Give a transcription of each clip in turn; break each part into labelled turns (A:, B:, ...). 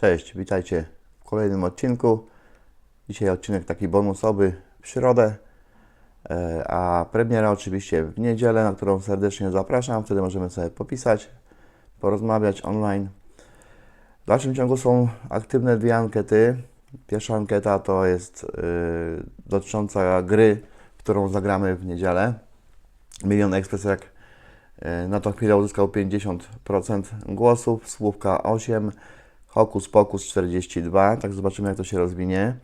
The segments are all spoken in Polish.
A: Cześć, witajcie w kolejnym odcinku. Dzisiaj odcinek taki bonusowy w środę, e, a premiera oczywiście w niedzielę, na którą serdecznie zapraszam. Wtedy możemy sobie popisać, porozmawiać online. W dalszym ciągu są aktywne dwie ankiety. Pierwsza ankieta to jest y, dotycząca gry, którą zagramy w niedzielę. Milion Express jak y, na tą chwilę uzyskał 50% głosów, słówka 8, Hokus Pokus 42, tak zobaczymy jak to się rozwinie.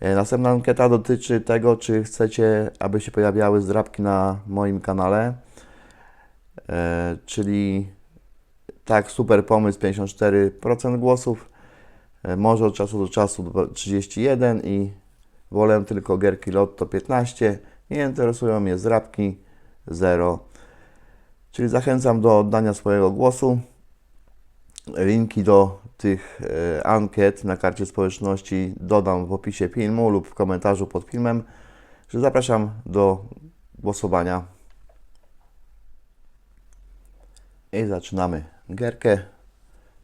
A: E, Następna ankieta dotyczy tego, czy chcecie, aby się pojawiały zdrabki na moim kanale, e, czyli tak, super pomysł 54% głosów, e, może od czasu do czasu dwa- 31 i wolę tylko gierki Lotto 15, nie interesują mnie zdrabki 0. Czyli zachęcam do oddania swojego głosu. Linki do tych e, ankiet na karcie społeczności dodam w opisie filmu lub w komentarzu pod filmem, że zapraszam do głosowania. I zaczynamy gierkę.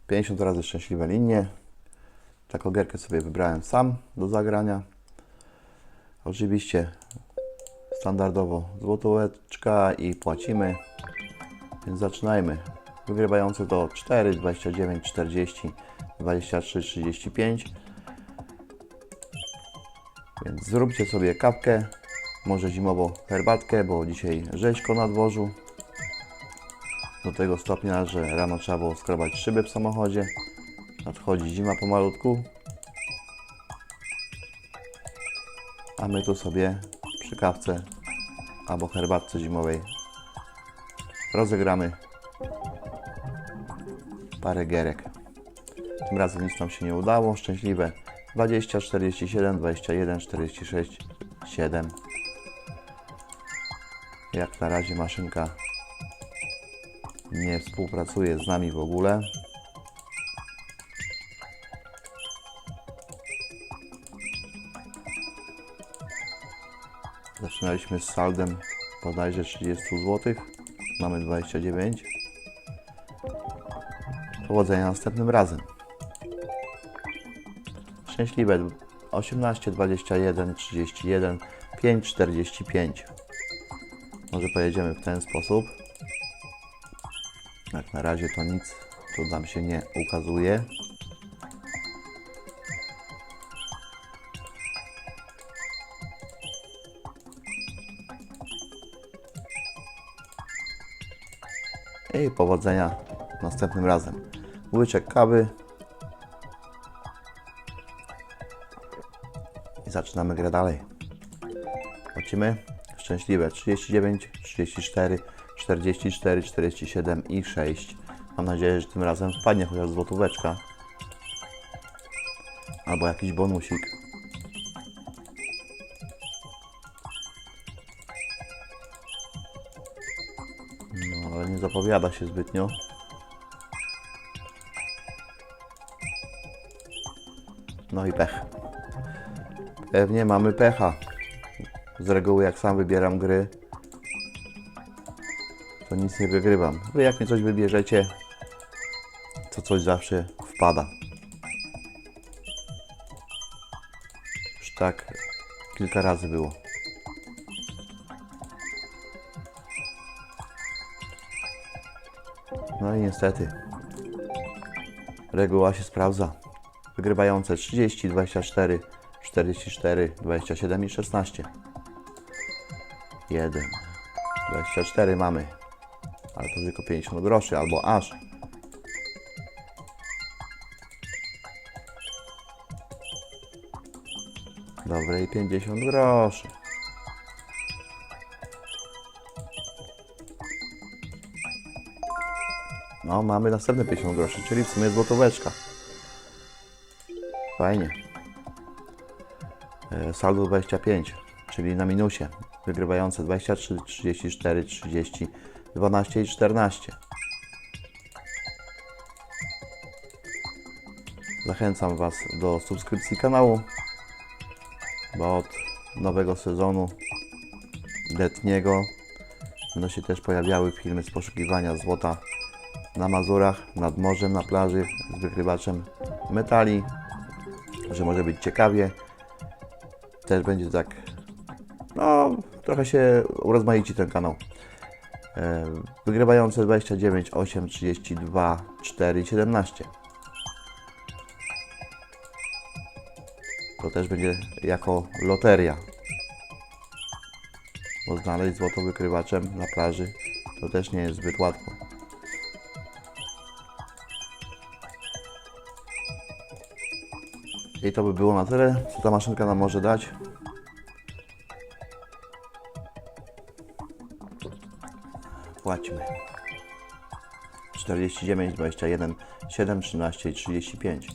A: 50 razy szczęśliwe linie. Taką gierkę sobie wybrałem sam do zagrania. Oczywiście standardowo złotóweczka i płacimy. Więc zaczynajmy. Wygrywający to 4, 29, 40, 23, 35. Więc zróbcie sobie kawkę, może zimowo herbatkę, bo dzisiaj rzeźko na dworzu. Do tego stopnia, że rano trzeba było skrobać szyby w samochodzie. Nadchodzi zima pomalutku. A my tu sobie przy kawce albo herbatce zimowej rozegramy parę gierek. Tym razem nic nam się nie udało. Szczęśliwe 20, 47, 21, 46, 7. Jak na razie maszynka nie współpracuje z nami w ogóle. Zaczynaliśmy z saldem bodajże 30 zł. Mamy 29. Powodzenia następnym razem. Szczęśliwe 18, 21, 31, 5, 45. Może pojedziemy w ten sposób. Jak na razie to nic tu nam się nie ukazuje. I powodzenia następnym razem. Łyczek kawy. I zaczynamy grę dalej. Lecimy. Szczęśliwe 39, 34, 44, 47 i 6. Mam nadzieję, że tym razem wpadnie chociaż złotóweczka. Albo jakiś bonusik. No, ale nie zapowiada się zbytnio. No i pech. Pewnie mamy pecha. Z reguły jak sam wybieram gry, to nic nie wygrywam. Wy jak mnie coś wybierzecie, to coś zawsze wpada. Już tak kilka razy było. No i niestety. Reguła się sprawdza. Wygrywające 30, 24, 44, 27 i 16. 1. 24 mamy. Ale to tylko 50 groszy, albo aż. Dobre i 50 groszy. No, mamy następne 50 groszy, czyli w sumie złotóweczka. Fajnie. E, Saldo 25, czyli na minusie. Wygrywające 23, 34, 30, 12 i 14. Zachęcam Was do subskrypcji kanału, bo od nowego sezonu letniego będą się też pojawiały filmy z poszukiwania złota na Mazurach, nad morzem, na plaży z wykrywaczem metali, że może być ciekawie. Też będzie tak, no trochę się urozmaici ten kanał. E, Wygrywające 29, 8, 32, 4 i 17. To też będzie jako loteria. Bo znaleźć złoto wykrywaczem na plaży to też nie jest zbyt łatwo. I to by było na tyle, co ta maszynka nam może dać. Płaćmy. 49, 21, 7, 13 i 35.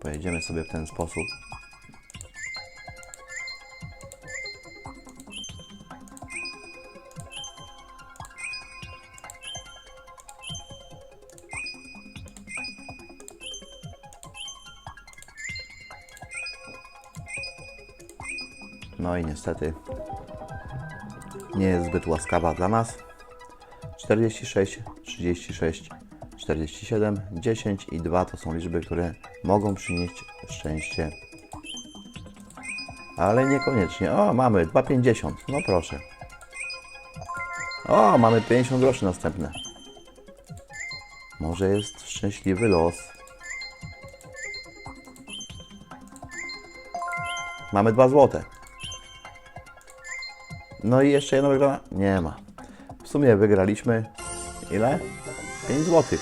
A: Pojedziemy sobie w ten sposób. No i niestety nie jest zbyt łaskawa dla nas. 46, 36, 47, 10 i 2 to są liczby, które mogą przynieść szczęście. Ale niekoniecznie. O, mamy 2,50. No proszę. O, mamy 50 groszy następne. Może jest szczęśliwy los. Mamy 2 złote. No i jeszcze jedna wygrana? Nie ma. W sumie wygraliśmy ile? 5 zł.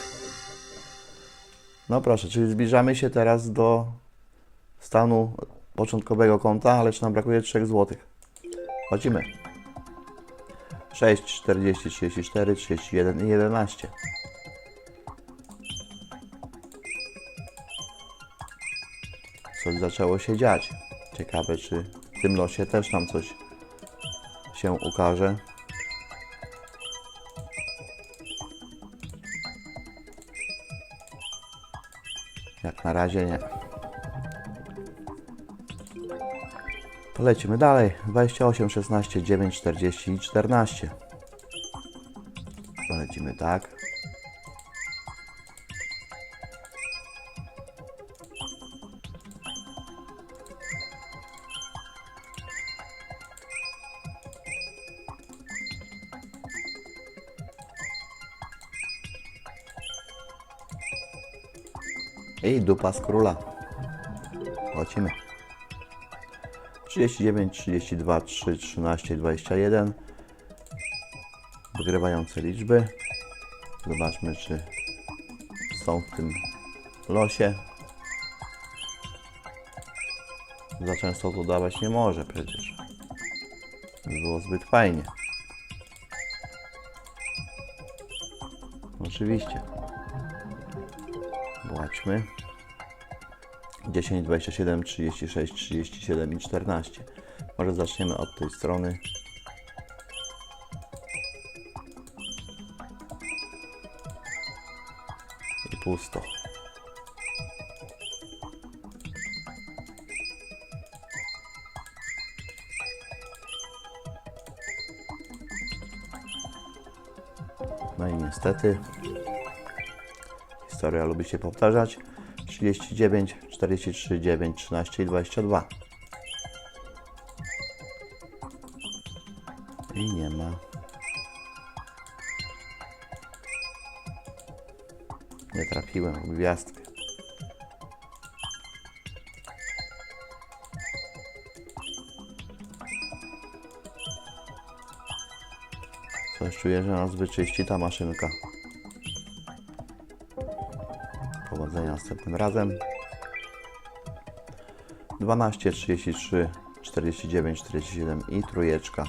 A: No proszę, czyli zbliżamy się teraz do stanu początkowego konta, ale jeszcze nam brakuje 3 zł. Chodzimy. 6, 40, 34, 31 i 11. Coś zaczęło się dziać. Ciekawe, czy w tym losie też nam coś się ukaże. Jak na razie nie. To lecimy dalej. 28, 16, 9, 40 i 14. To lecimy tak. I dupa z króla. Lecimy. 39, 32, 3, 13, 21. Wygrywające liczby. Zobaczmy, czy są w tym losie. Za często to dawać nie może przecież. By było zbyt fajnie. Oczywiście. Płaćmy. 10, 27, 36, 37 i 14. Może zaczniemy od tej strony. I pusto. No i niestety Historia lubi się powtarzać. 39, 43, 9, 13 i 22. I nie ma. Nie trafiłem w gwiazdkę. Coś czuję, że nas wyczyści ta maszynka. Powodzenia następnym razem. 12, 33, 49, 47 i trójeczka.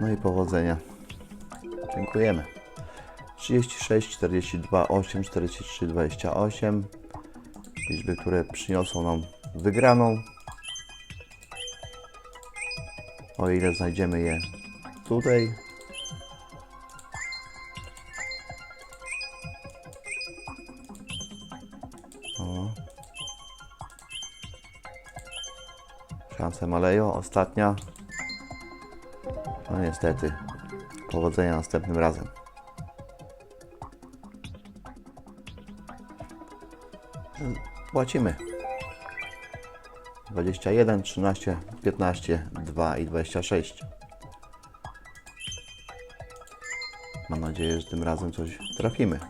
A: No i powodzenia. Dziękujemy. 36, 42, 8, 43, 28. Liczby, które przyniosą nam wygraną. O ile znajdziemy je tutaj. O. Szanse maleją. Ostatnia. No niestety. Powodzenia następnym razem. Płacimy. 21, 13, 15, 2 i 26. Mam nadzieję, że tym razem coś trafimy.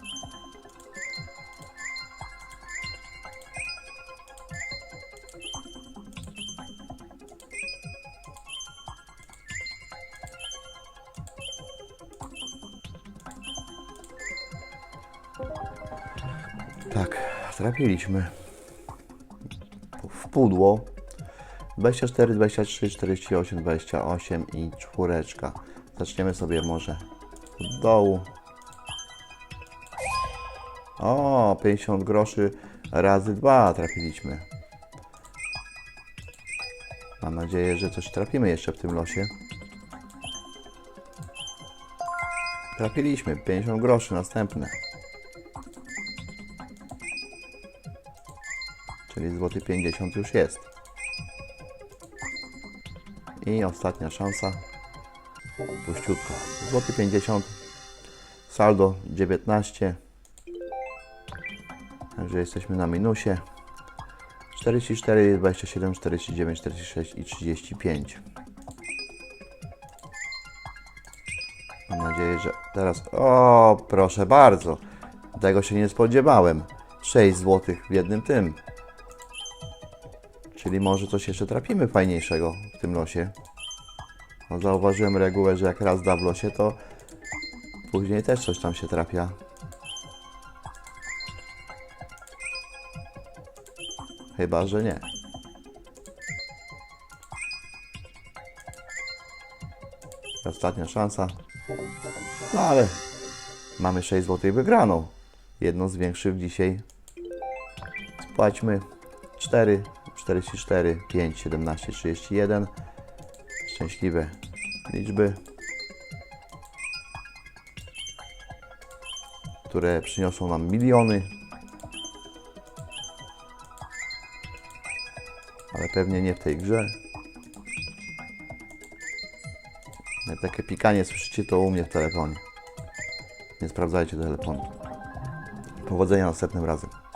A: Tak, trafiliśmy w pudło 24, 23, 48, 28 i czwóreczka. Zaczniemy sobie może od dołu. O, 50 groszy razy 2 trafiliśmy. Mam nadzieję, że coś trafimy jeszcze w tym losie. Trafiliśmy 50 groszy następne. Złoty 50 już jest. I ostatnia szansa. Puściutko. Złoty 50. Saldo 19. Także jesteśmy na minusie. 44, 27, 49, 46 i 35. Mam nadzieję, że teraz. O, proszę bardzo. Tego się nie spodziewałem. 6 zł w jednym tym. Czyli może coś jeszcze trafimy fajniejszego w tym losie. No, zauważyłem regułę, że jak raz da w losie, to później też coś tam się trafia. Chyba, że nie. Ostatnia szansa. No ale mamy 6 zł wygraną. Jedną z większych dzisiaj. Spłaćmy 4, 44, 5, 17, 31. Szczęśliwe liczby, które przyniosą nam miliony. Ale pewnie nie w tej grze. Takie pikanie słyszycie to u mnie w telefonie. Nie sprawdzajcie telefonu. Powodzenia następnym razem.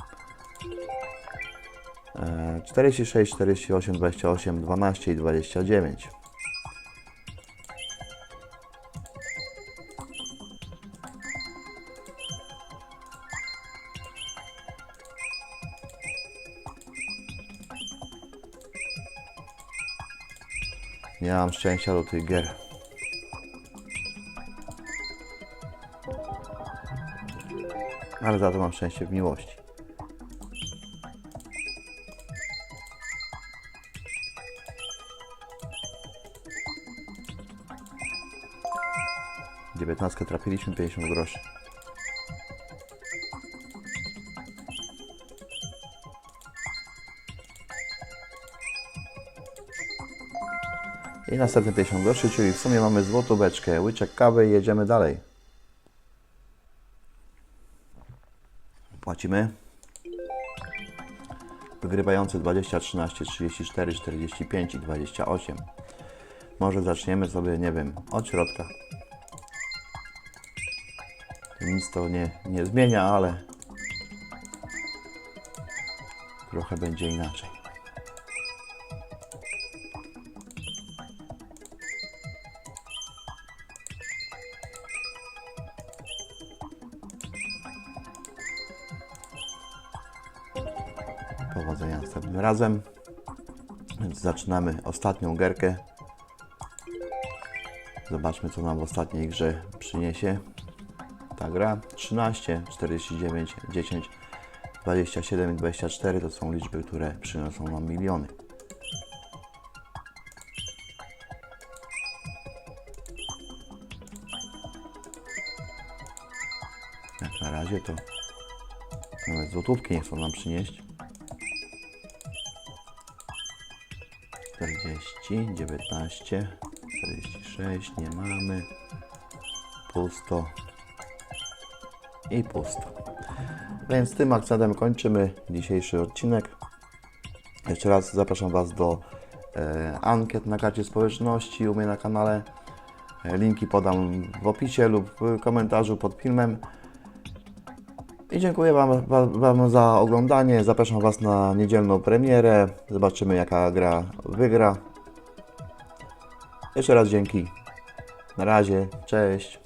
A: E, 46, 48, 28, 12 i 29. Nie mam szczęścia do tych gier. Ale za to mam szczęście w miłości. Dziewiętnastkę trafiliśmy 50 groszy. I następne 50 groszy, czyli w sumie mamy złotą beczkę, łyczek kawy i jedziemy dalej. Płacimy. Wygrywający 20, 13, 34, 45 i 28. Może zaczniemy sobie, nie wiem, od środka. Nic to nie, nie zmienia, ale trochę będzie inaczej. Powodzenia następnym razem. Więc zaczynamy ostatnią gierkę. Zobaczmy, co nam w ostatniej grze przyniesie ta gra. 13, 49, 10, 27 i 24 to są liczby, które przynoszą nam miliony. Jak na razie to nawet złotówki nie chcą nam przynieść. 40, 19, 46, nie mamy. Pusto. I pusto. Więc tym akcentem kończymy dzisiejszy odcinek. Jeszcze raz zapraszam Was do e, ankiet na karcie społeczności u mnie na kanale. E, Linki podam w opisie lub w komentarzu pod filmem. I dziękuję wam, wam, za oglądanie. Zapraszam Was na niedzielną premierę. Zobaczymy jaka gra wygra. Jeszcze raz dzięki. Na razie. Cześć.